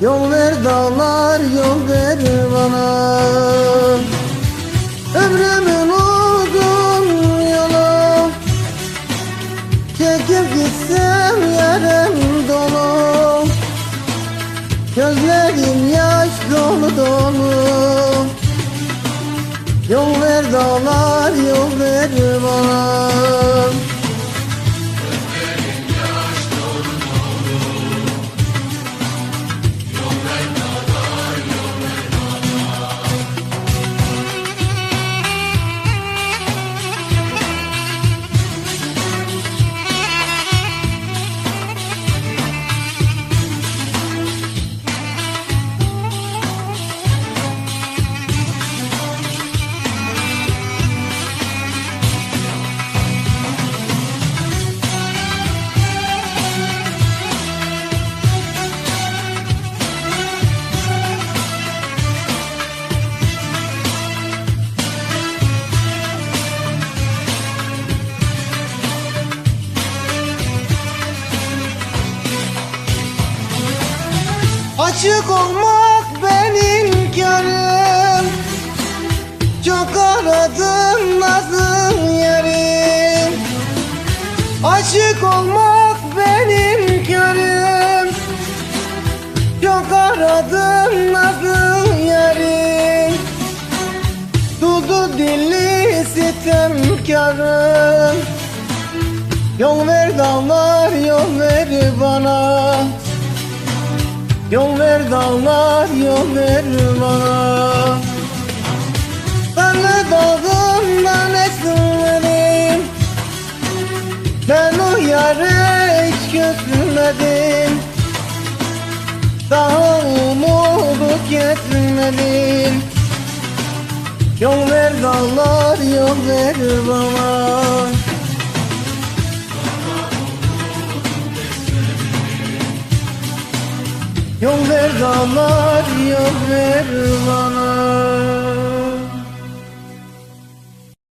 Yol ver dağlar yol ver bana. Ömrümün uzun yolu. Çekip gitsem yarım dolu. Gözlerim yaş dolu dolu. Yol ver dağlar yol ver bana Açık olmak benim karım Çok aradım nazım yarim Aşık olmak benim karım Çok aradım nazım yarim Dudu dilli sitemkarım Yol ver dağlar yol ver bana Yol ver dağlar yol ver bana Ben de dağımdan esmedim Ben o yarı hiç götürmedim. Daha umudu kesmedim Yol ver dağlar yol ver bana Yol ver dağlar yol ver bana